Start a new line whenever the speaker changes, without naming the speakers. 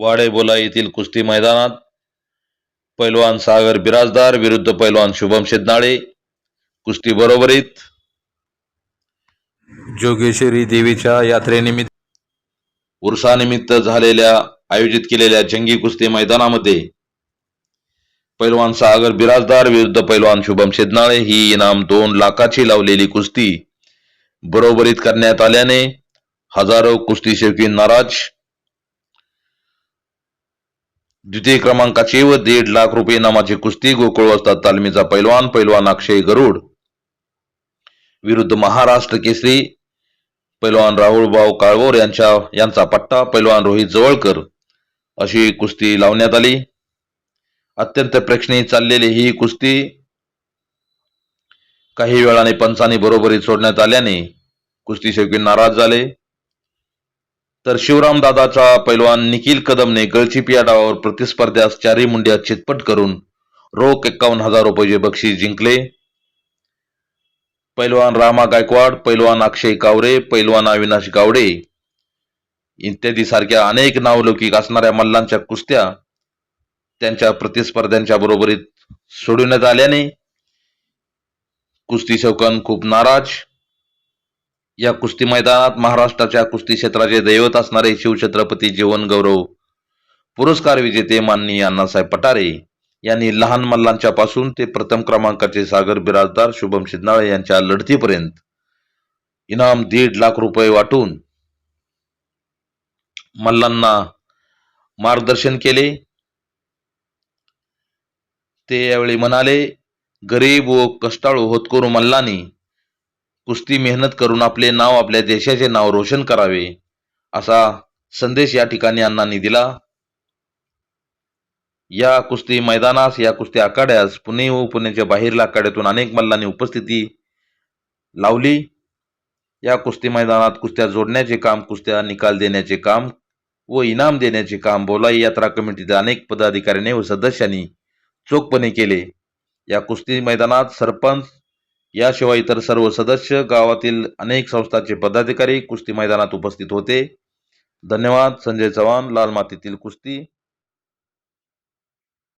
वाडेबोला येथील कुस्ती मैदानात पैलवान सागर बिराजदार विरुद्ध पैलवान शुभम शेदनाळे कुस्ती बरोबरीत जोगेश्वरी देवीच्या यात्रेनिमित्त उरसानिमित्त झालेल्या आयोजित केलेल्या जंगी कुस्ती मैदानामध्ये पैलवान सागर बिराजदार विरुद्ध पैलवान शुभम शेदनाळे ही इनाम दोन लाखाची लावलेली कुस्ती बरोबरीत करण्यात आल्याने हजारो कुस्ती शेवकी नाराज द्वितीय क्रमांकाचे व दीड लाख रुपये नामाची कुस्ती गोकुळ असतात तालमीचा पैलवान पैलवान अक्षय गरुड. विरुद्ध महाराष्ट्र केसरी पैलवान राहुल भाऊ काळभोर यांच्या यांचा पट्टा पैलवान रोहित जवळकर. अशी कुस्ती लावण्यात आली. अत्यंत प्रेक्षणीय चाललेली ही कुस्ती काही वेळाने पंचांनी बरोबरी सोडण्यात आल्याने कुस्ती शेवटी नाराज झाले. तर शिवराम दादाचा पैलवान निखिल कदमने गळचिप या डावावर प्रतिस्पर्ध्यास चारही मुंड्या चितपट करून रोख एक्कावन्न हजार रुपये बक्षीस जिंकले. पैलवान रामा गायकवाड पैलवान अक्षय कावरे पैलवान अविनाश गावडे इत्यादी सारख्या अनेक नावलौकिक असणाऱ्या मल्लांच्या कुस्त्या त्यांच्या प्रतिस्पर्ध्यांच्या बरोबरीत सोडविण्यात आल्याने कुस्ती शौकन खूप नाराज. या कुस्ती मैदानात महाराष्ट्राच्या कुस्ती क्षेत्राचे दैवत असणारे शिवछत्रपती जीवन गौरव पुरस्कार विजेते माननीय अण्णासाहेब पटारे यांनी लहान मल्लांच्या पासून ते प्रथम क्रमांकाचे सागर बिराजदार शुभम शिदनाळे यांच्या लढतीपर्यंत इनाम दीड लाख रुपये वाटून मल्लांना मार्गदर्शन केले. ते यावेळी म्हणाले गरीब व कष्टाळू होतकरू मल्लांनी कुस्ती मेहनत करून आपले नाव आपल्या देशाचे नाव रोशन करावे असा संदेश या ठिकाणी अण्णांनी दिला. या कुस्ती मैदानास या कुस्ती आखाड्यास पुणे व पुण्याच्या बाहेरील आखाड्यातून अनेक मल्लांनी उपस्थिती लावली. या कुस्ती मैदानात कुस्त्या जोडण्याचे काम कुस्त्या निकाल देण्याचे काम व इनाम देण्याचे काम बोलाई यात्रा कमिटीच्या अनेक पदाधिकाऱ्यांनी व सदस्यांनी चोखपणे केले. या कुस्ती मैदानात सरपंच याशिवाय इतर सर्व सदस्य गावातील अनेक संस्थांचे पदाधिकारी कुस्ती मैदानात उपस्थित होते. धन्यवाद. संजय चव्हाण लाल मातीतील कुस्ती.